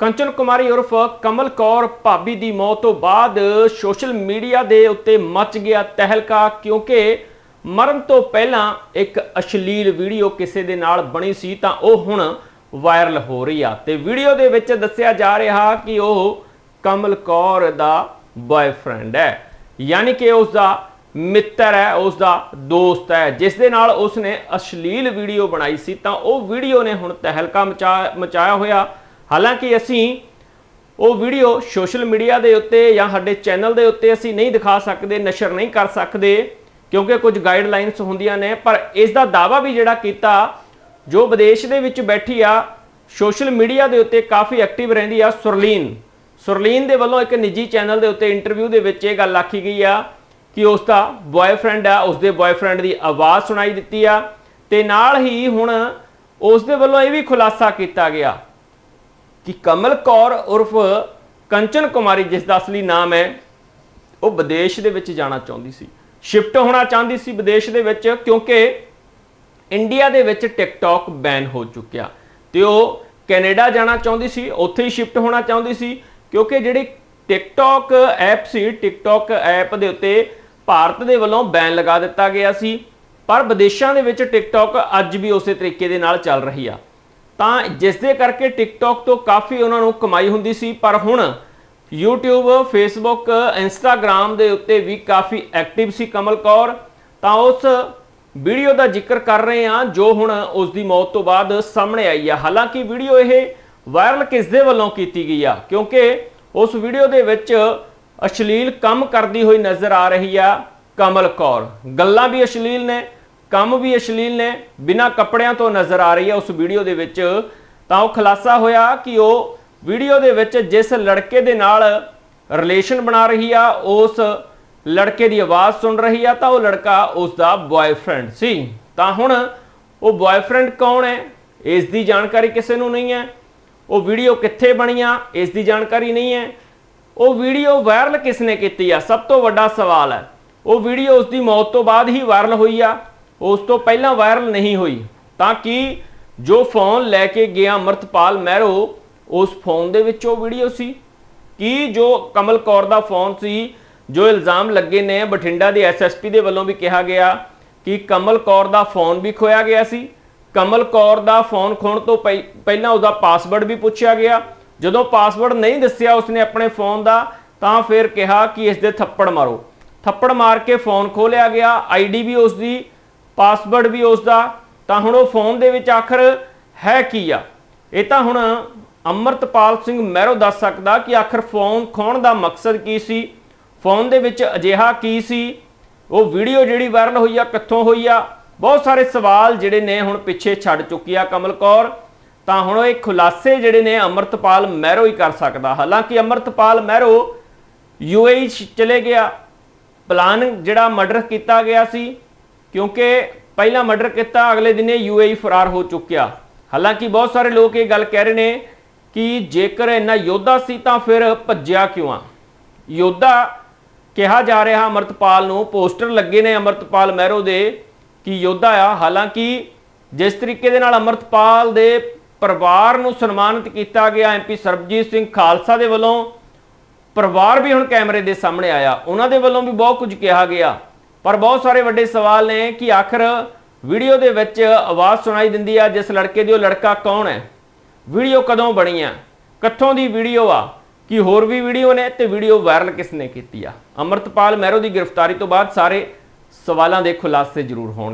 ਕੰਚਨ ਕੁਮਾਰੀ ਉਰਫ ਕਮਲ ਕੌਰ ਭਾਬੀ ਦੀ ਮੌਤ ਤੋਂ ਬਾਅਦ ਸੋਸ਼ਲ ਮੀਡੀਆ ਦੇ ਉੱਤੇ ਮਚ ਗਿਆ ਤਹਿਲਕਾ ਕਿਉਂਕਿ ਮਰਨ ਤੋਂ ਪਹਿਲਾਂ ਇੱਕ ਅਸ਼ਲੀਲ ਵੀਡੀਓ ਕਿਸੇ ਦੇ ਨਾਲ ਬਣੀ ਸੀ ਤਾਂ ਉਹ ਹੁਣ ਵਾਇਰਲ ਹੋ ਰਹੀ ਆ। ਤੇ ਵੀਡੀਓ ਦੇ ਵਿੱਚ ਦੱਸਿਆ ਜਾ ਰਿਹਾ ਕਿ ਉਹ ਕਮਲ ਕੌਰ ਦਾ ਬॉयਫ੍ਰੈਂਡ ਹੈ। ਯਾਨੀ ਕਿ ਉਸ ਦਾ ਮਿੱਤਰ ਹੈ ਉਸ ਦਾ ਦੋਸਤ ਹੈ। ਜਿਸ ਦੇ ਨਾਲ ਉਸ ਨੇ ਅਸ਼ਲੀਲ ਵੀਡੀਓ ਬਣਾਈ ਸੀ ਤਾਂ ਉਹ ਵੀਡੀਓ ਨੇ ਹੁਣ ਤਹਿਲਕਾ ਮਚਾ, ਮਚਾਇਆ ਹੋਇਆ ਹਾਲਾਂਕਿ ਅਸੀਂ ਉਹ ਵੀਡੀਓ ਸੋਸ਼ਲ ਮੀਡੀਆ ਦੇ ਉੱਤੇ ਜਾਂ ਸਾਡੇ ਚੈਨਲ ਦੇ ਉੱਤੇ ਅਸੀਂ ਨਹੀਂ ਦਿਖਾ ਸਕਦੇ, ਨਸ਼ਰ ਨਹੀਂ ਕਰ ਸਕਦੇ, ਕਿਉਂਕਿ ਕੁਝ ਗਾਈਡਲਾਈਨਸ ਹੁੰਦੀਆਂ ਨੇ, ਪਰ ਇਸ ਦਾ ਦਾਵਾ ਵੀ ਜਿਹੜਾ ਕੀਤਾ, ਜੋ ਵਿਦੇਸ਼ ਦੇ ਵਿੱਚ ਬੈਠੀ ਆ, ਸੋਸ਼ਲ ਮੀਡੀਆ ਦੇ ਉੱਤੇ ਕਾਫੀ ਐਕਟਿਵ ਰਹਿੰਦੀ ਆ ਸੁਰਲੀਨ। ਸੁਰਲੀਨ ਦੇ ਵੱਲੋਂ ਇੱਕ ਨਿੱਜੀ ਚੈਨਲ ਦੇ ਉੱਤੇ ਇੰਟਰਵਿਊ ਦੇ ਵਿੱਚ ਇਹ ਗੱਲ ਆਖੀ ਗਈ ਆ ਕਿ ਉਸ ਦਾ ਬॉयਫ੍ਰੈਂਡ ਆ, ਉਸ ਦੇ ਬॉयਫ੍ਰੈਂਡ ਦੀ ਆਵਾਜ਼ ਸੁਣਾਈ ਦਿੱਤੀ ਆ, ਤੇ ਨਾਲ ਹੀ ਹੁਣ ਉਸ ਦੇ ਵੱਲੋਂ ਇਹ ਵੀ ਖੁਲਾਸਾ ਕੀਤਾ ਗਿਆ ਕਿ ਕਮਲ ਕੌਰ ਉਰਫ ਕੰਚਨ ਕੁਮਾਰੀ, ਜਿਸ ਦਾ ਅਸਲੀ ਨਾਮ ਹੈ, ਉਹ ਵਿਦੇਸ਼ ਦੇ ਵਿੱਚ ਜਾਣਾ ਚਾਹੁੰਦੀ ਸੀ। ਸ਼ਿਫਟ ਹੋਣਾ ਚਾਹੁੰਦੀ ਸੀ ਵਿਦੇਸ਼ ਦੇ ਵਿੱਚ ਕਿਉਂਕਿ ਇੰਡੀਆ ਦੇ ਵਿੱਚ ਟਿਕਟੌਕ ਬੈਨ ਹੋ ਚੁੱਕਿਆ। ਤੇ ਉਹ ਕੈਨੇਡਾ ਜਾਣਾ ਚਾਹੁੰਦੀ ਸੀ, ਉੱਥੇ ਹੀ ਸ਼ਿਫਟ ਹੋਣਾ ਚਾਹੁੰਦੀ ਸੀ, ਕਿਉਂਕਿ ਜਿਹੜੀ ਟਿਕਟੌਕ ਐਪ ਸੀ, ਟਿਕਟੌਕ ਐਪ ਦੇ ਉੱਤੇ ਭਾਰਤ ਦੇ ਵੱਲੋਂ ਬੈਨ ਲਗਾ ਦਿੱਤਾ ਗਿਆ ਸੀ। ਪਰ ਵਿਦੇਸ਼ਾਂ ਦੇ ਵਿੱਚ ਟਿਕਟੌਕ ਅੱਜ ਵੀ ਉਸੇ ਤਰੀਕੇ ਦੇ ਨਾਲ ਚੱਲ ਰਹੀ ਆ। ਤਾਂ ਜਿਸ ਦੇ ਕਰਕੇ ਟਿਕਟੌਕ ਤੋਂ ਕਾਫੀ ਉਹਨਾਂ ਨੂੰ ਕਮਾਈ ਹੁੰਦੀ ਸੀ, ਪਰ ਹੁਣ YouTube, Facebook, Instagram ਦੇ ਉੱਤੇ ਵੀ ਕਾਫੀ ਐਕਟਿਵ ਸੀ ਕਮਲ ਕੌਰ। ਤਾਂ ਉਸ ਵੀਡੀਓ ਦਾ ਜ਼ਿਕਰ ਕਰ ਰਹੇ ਹਾਂ, ਜੋ ਹੁਣ ਉਸ ਦੀ ਮੌਤ ਤੋਂ ਬਾਅਦ ਸਾਹਮਣੇ ਆਈ ਆ। ਹਾਲਾਂਕਿ ਵੀਡੀਓ ਇਹ ਵਾਇਰਲ ਕਿਸ ਦੇ ਵੱਲੋਂ ਕੀਤੀ ਗਈ ਆ? ਕਿਉਂਕਿ ਉਸ ਵੀਡੀਓ ਦੇ ਵਿੱਚ ਅਸ਼ਲੀਲ ਕੰਮ ਕਰਦੀ ਹੋਈ ਨਜ਼ਰ ਆ ਰਹੀ ਆ ਕਮਲ ਕੌਰ। ਗੱਲਾਂ ਵੀ ਅਸ਼ਲੀਲ ਨੇ ਕੰਮ ਵੀ ਅਸ਼ਲੀਲ ਨੇ, ਬਿਨਾਂ ਕੱਪੜਿਆਂ ਤੋਂ ਨਜ਼ਰ ਆ ਰਹੀ ਹੈ ਉਸ ਵੀਡੀਓ ਦੇ ਵਿੱਚ। ਤਾਂ ਉਹ ਖੁਲਾਸਾ ਹੋਇਆ ਕਿ ਉਹ ਵੀਡੀਓ ਦੇ ਵਿੱਚ ਜਿਸ ਲੜਕੇ ਦੇ ਨਾਲ ਰਿਲੇਸ਼ਨ ਬਣਾ ਰਹੀ ਆ, ਉਸ ਲੜਕੇ ਦੀ ਆਵਾਜ਼ ਸੁਣ ਰਹੀ ਆ, ਤਾਂ ਉਹ ਲੜਕਾ ਉਸ ਦਾ ਬॉयਫ੍ਰੈਂਡ ਸੀ। ਤਾਂ ਹੁਣ ਉਹ ਬॉयਫ੍ਰੈਂਡ ਕੌਣ ਹੈ, ਇਸ ਦੀ ਜਾਣਕਾਰੀ ਕਿਸੇ ਨੂੰ ਨਹੀਂ ਹੈ। ਉਹ ਵੀਡੀਓ ਕਿੱਥੇ ਬਣੀ ਆ, ਇਸ ਦੀ ਜਾਣਕਾਰੀ ਨਹੀਂ ਹੈ। ਉਹ ਵੀਡੀਓ ਵਾਇਰਲ ਕਿਸ ਨੇ ਕੀਤੀ ਆ? ਸਭ ਤੋਂ ਵੱਡਾ ਸਵਾਲ ਹੈ। ਉਹ ਵੀਡੀਓ ਉਸ ਦੀ ਮੌਤ ਤੋਂ ਬਾਅਦ ਹੀ ਵਾਇਰਲ ਹੋਈ ਆ। ਉਸ ਤੋਂ ਪਹਿਲਾਂ ਵਾਇਰਲ ਨਹੀਂ ਹੋਈ। ਤਾਂ ਕਿ ਜੋ ਫੋਨ ਲੈ ਕੇ ਗਿਆ ਅਮਰਤਪਾਲ ਮਹਿਰੋ, ਉਸ ਫੋਨ ਦੇ ਵਿੱਚ ਉਹ ਵੀਡੀਓ ਸੀ? ਕੀ ਜੋ ਕਮਲ ਕੌਰ ਦਾ ਫੋਨ ਸੀ, ਜੋ ਇਲਜ਼ਾਮ ਲੱਗੇ ਨੇ ਬਠਿੰਡਾ ਦੇ ਐਸਐਸਪੀ ਦੇ ਵੱਲੋਂ ਵੀ ਕਿਹਾ ਗਿਆ, ਕਿ ਕਮਲ ਕੌਰ ਦਾ ਫੋਨ ਵੀ ਖੋਇਆ ਗਿਆ ਸੀ? ਕਮਲ ਕੌਰ ਦਾ ਫੋਨ ਖੋਣ ਤੋਂ ਪਹਿ- ਪਹਿਲਾਂ ਉਹਦਾ ਪਾਸਵਰਡ ਵੀ ਪੁੱਛਿਆ ਗਿਆ। ਜਦੋਂ ਪਾਸਵਰਡ ਨਹੀਂ ਦੱਸਿਆ ਉਸਨੇ ਆਪਣੇ ਫੋਨ ਦਾ, ਤਾਂ ਫਿਰ ਕਿਹਾ ਕਿ ਇਸ ਦੇ ਥੱਪੜ ਮਾਰੋ। ਥੱਪੜ ਮਾਰ ਕੇ ਫੋਨ ਖੋਲਿਆ ਗਿਆ। ਆਈਡੀ ਵੀ ਉਸ ਦੀ ਪਾਸਵਰਡ ਵੀ ਉਸ ਦਾ ਤਾਂ ਹੁਣ ਉਹ ਫੋਨ ਦੇ ਵਿੱਚ ਆਖਰ ਹੈ ਕੀ ਆ? ਇਹ ਤਾਂ ਹੁਣ ਅਮਰਤਪਾਲ ਸਿੰਘ ਮਹਿਰੋ ਦੱਸ ਸਕਦਾ ਕਿ ਆਖਰ ਫੋਨ ਖੋਣ ਦਾ ਮਕਸਦ ਕੀ ਸੀ? ਫੋਨ ਦੇ ਵਿੱਚ ਅਜਿਹਾ ਕੀ ਸੀ? ਉਹ ਵੀਡੀਓ ਜਿਹੜੀ ਵਾਇਰਲ ਹੋਈ ਆ, ਕਿੱਥੋਂ ਹੋਈ ਆ? ਬਹੁਤ ਸਾਰੇ ਸਵਾਲ ਜਿਹੜੇ ਨੇ ਹੁਣ ਪਿੱਛੇ ਛੱਡ ਚੁੱਕੀ ਆ ਕਮਲ ਕੌਰ। ਤਾਂ ਹੁਣ ਇਹ ਖੁਲਾਸੇ ਜਿਹੜੇ ਨੇ ਅਮਰਤਪਾਲ ਮਹਿਰੋ ਹੀ ਕਰ ਸਕਦਾ। ਹਾਲਾਂਕਿ ਅਮਰਤਪਾਲ ਮਹਿਰੋ ਯੂਏਈ ਚਲੇ ਗਿਆ। ਪਲਾਨ ਜਿਹੜਾ ਮਰਡਰ ਕੀਤਾ ਗਿਆ ਸੀ। ਕਿਉਂਕਿ ਪਹਿਲਾਂ ਮਰਡਰ ਕੀਤਾ, ਅਗਲੇ ਦਿਨੇ ਯੂਏਈ ਫਰਾਰ ਹੋ ਚੁੱਕਿਆ। ਹਾਲਾਂਕਿ ਬਹੁਤ ਸਾਰੇ ਲੋਕ ਇਹ ਗੱਲ ਕਹਿ ਰਹੇ ਨੇ ਕਿ ਜੇਕਰ ਇੰਨਾ ਯੋਧਾ ਸੀ ਤਾਂ ਫਿਰ ਭੱਜਿਆ ਕਿਉਂ ਆ? ਯੋਧਾ ਕਿਹਾ ਜਾ ਰਿਹਾ ਅਮਰਤਪਾਲ ਨੂੰ, ਪੋਸਟਰ ਲੱਗੇ ਨੇ ਅਮਰਤਪਾਲ ਮਹਿਰੋ ਦੇ ਕਿ ਯੋਧਾ ਆ। ਹਾਲਾਂਕਿ ਜਿਸ ਤਰੀਕੇ ਦੇ ਨਾਲ ਅਮਰਤਪਾਲ ਦੇ ਪਰਿਵਾਰ ਨੂੰ ਸਨਮਾਨਿਤ ਕੀਤਾ ਗਿਆ ਐਮਪੀ ਸਰਬਜੀਤ ਸਿੰਘ ਖਾਲਸਾ ਦੇ ਵੱਲੋਂ, ਪਰਿਵਾਰ ਵੀ ਹੁਣ ਕੈਮਰੇ ਦੇ ਸਾਹਮਣੇ ਆਇਆ। ਉਹਨਾਂ ਦੇ ਵੱਲੋਂ ਵੀ ਬਹੁਤ ਕੁਝ ਕਿਹਾ ਗਿਆ। ਪਰ ਬਹੁਤ ਸਾਰੇ ਵੱਡੇ ਸਵਾਲ ਨੇ ਕਿ ਆਖਰ ਵੀਡੀਓ ਦੇ ਵਿੱਚ ਆਵਾਜ਼ ਸੁਣਾਈ ਦਿੰਦੀ ਆ, ਜਿਸ ਲੜਕੇ ਦੀ ਉਹ ਲੜਕਾ ਕੌਣ ਹੈ? ਵੀਡੀਓ ਕਦੋਂ ਬਣੀ ਆ? ਕਿੱਥੋਂ ਦੀ ਵੀਡੀਓ ਆ? ਕਿ ਹੋਰ ਵੀ ਵੀਡੀਓ ਨੇ? ਤੇ ਵੀਡੀਓ ਵਾਇਰਲ ਕਿਸ ਨੇ ਕੀਤੀ ਆ? ਅਮਰਤਪਾਲ ਮਹਿਰੋ ਦੀ ਗ੍ਰਿਫਤਾਰੀ ਤੋਂ ਬਾਅਦ ਸਾਰੇ ਸਵਾਲਾਂ ਦੇ ਖੁਲਾਸੇ ਜ਼ਰੂਰ ਹੋਣਗੇ।